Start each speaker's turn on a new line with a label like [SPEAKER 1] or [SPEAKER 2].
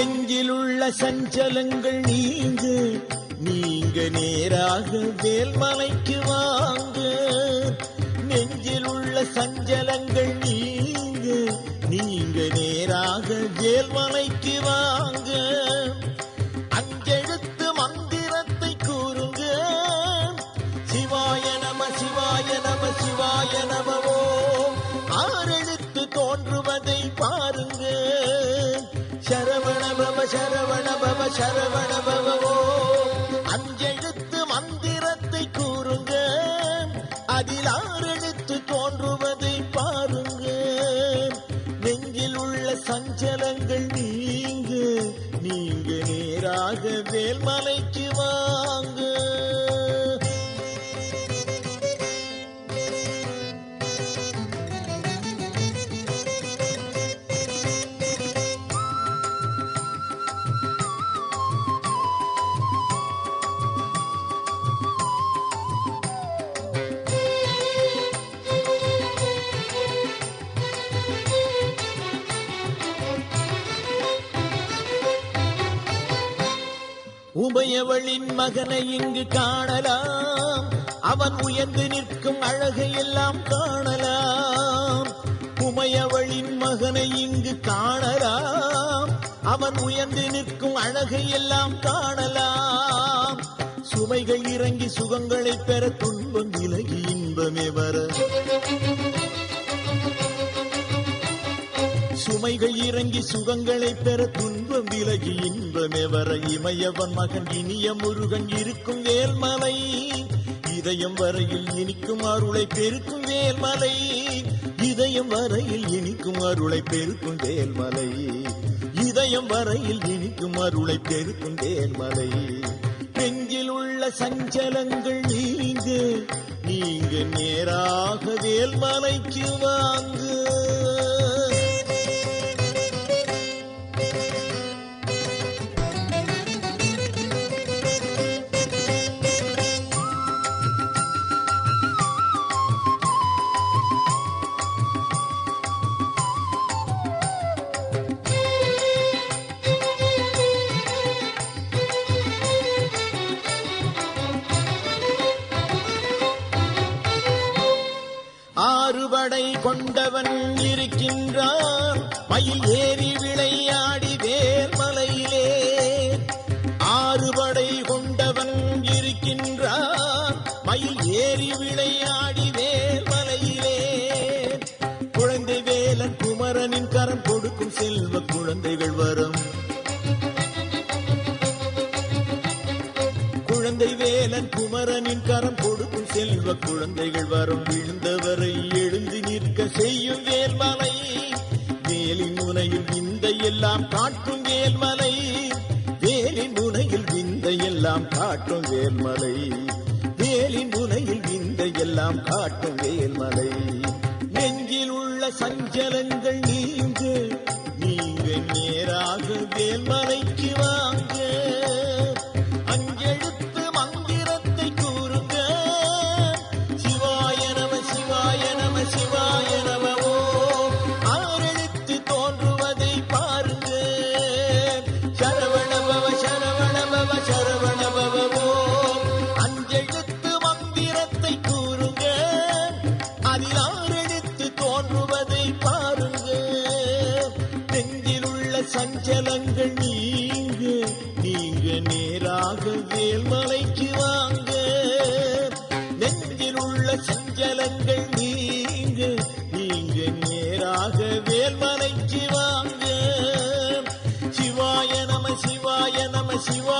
[SPEAKER 1] நெஞ்சிலுள்ள சஞ்சலங்கள் நீங்க. நீங்க நேராக வேல்மலைக்கு வாங்க. நெஞ்சிலுள்ள சஞ்சலங்கள் நீங்க. நீங்க நேராக வேல்மலைக்கு வாங்க. அஞ்செழுத்து மந்திரத்தை கூறுங்க. சிவாய நம சிவாய நம சிவாய நமவோ. ஆறெழுத்து தோன்றுவதை பாருங்க. சரவண பவ சரவண பவ சரவண உபயவளின் மகனை இங்கு காணலாம். அவன் உயர்ந்து நிற்கும் அழகை எல்லாம் காணலாம். உமையவளின் மகனை இங்கு காணலாம். அவன் உயர்ந்து நிற்கும் அழகை எல்லாம் காணலாம். சுமைகள் இறங்கி சுகங்களை பெற துன்பம் விலகி இன்பமே வர சுமைகள் இறங்கி சுகங்களை பெற துன்பம் விலகி இன்பமே வர இமயவன் மகன் இனிய முருகன் இருக்கும் வேல்மலை. இதயம் வரையில் இனிக்கும் அருளை பெருக்கும் வேல்மலை. இதயம் வரையில் இனிக்கும் அருளை பெருக்கும் வேல்மலை. இதயம் வரையில் இனிக்கும் அருளை பெருக்கும் வேல்மலை. நெஞ்சில் உள்ள சஞ்சலங்கள் நீங்க நீங்க நேராக வேல்மலைக்கு வாங்கு. படை கொண்டவன் இருக்கின்றான். மயில் ஏறி விளையாடி வேர்மலையிலே. ஆறு படை கொண்டவன் இருக்கின்றான். மயில் ஏறி விளையாடி வேர்மலையிலே. குழந்தை வேலன் குமரனின் கரம் கொடுக்கும் செல்வ குழந்தைகள் வரும் குமரனின் கரம் கொடுக்கும் செல்வ குழந்தைகள் வரும் விழுந்தவரை எழுந்து நிற்க செய்யும் வேல்மலை. வேலின் முனையில் விந்த எல்லாம் காட்டும் வேல்மலை. வேலின் முனையில் விந்த எல்லாம் காட்டும் வேல்மலை. வேலின் முனையில் விந்த எல்லாம் காட்டும் வேல்மலை. நெஞ்சில் உள்ள சஞ்சலங்கள் நீ துன்பங்கள் நீங்க நீங்க நேராக வேல்மலைக்கு வாங்க. நெஞ்சில் உள்ள சஞ்சலங்கள் நீங்க நீங்க நேராக வேல்மலைக்கு வாங்க. சிவாய நம சிவாய நம சிவாய